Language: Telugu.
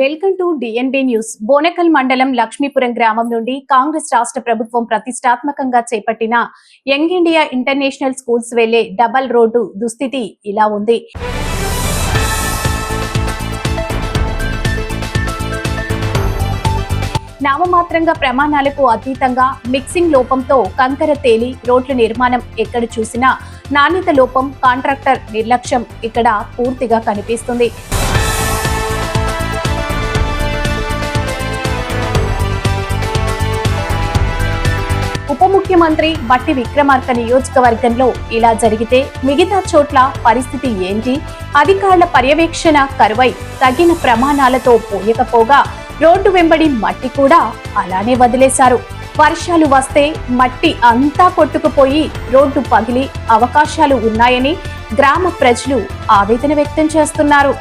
Welcome to DNB news Bonakal మండలం లక్ష్మీపురం గ్రామం నుండి కాంగ్రెస్ రాష్ట్ర ప్రభుత్వం ప్రతిష్టాత్మకంగా చేపట్టిన యంగ్ ఇండియా ఇంటర్నేషనల్ స్కూల్స్ వెళ్ళే డబల్ రోడ్డు దుస్థితి ఇలా ఉంది. నామమాత్రంగా ప్రమాణాలకు అతీతంగా మిక్సింగ్ లోపంతో కంకర తేలి రోడ్ల నిర్మాణం ఎక్కడ చూసినా నాణ్యత లోపం కాంట్రాక్టర్ నిర్లక్ష్యం ఇక్కడ పూర్తిగా కనిపిస్తుంది. ముఖ్యమంత్రి బట్టి విక్రమార్క నియోజకవర్గంలో ఇలా జరిగితే మిగతా చోట్ల పరిస్థితి ఏంటి? అధికారుల పర్యవేక్షణ కరువై తగిన ప్రమాణాలతో పోయకపోగా రోడ్డు వెంబడి మట్టి కూడా అలానే వదిలేశారు. వర్షాలు వస్తే మట్టి అంతా కొట్టుకుపోయి రోడ్డు పగిలి అవకాశాలు ఉన్నాయని గ్రామ ప్రజలు ఆవేదన వ్యక్తం చేస్తున్నారు.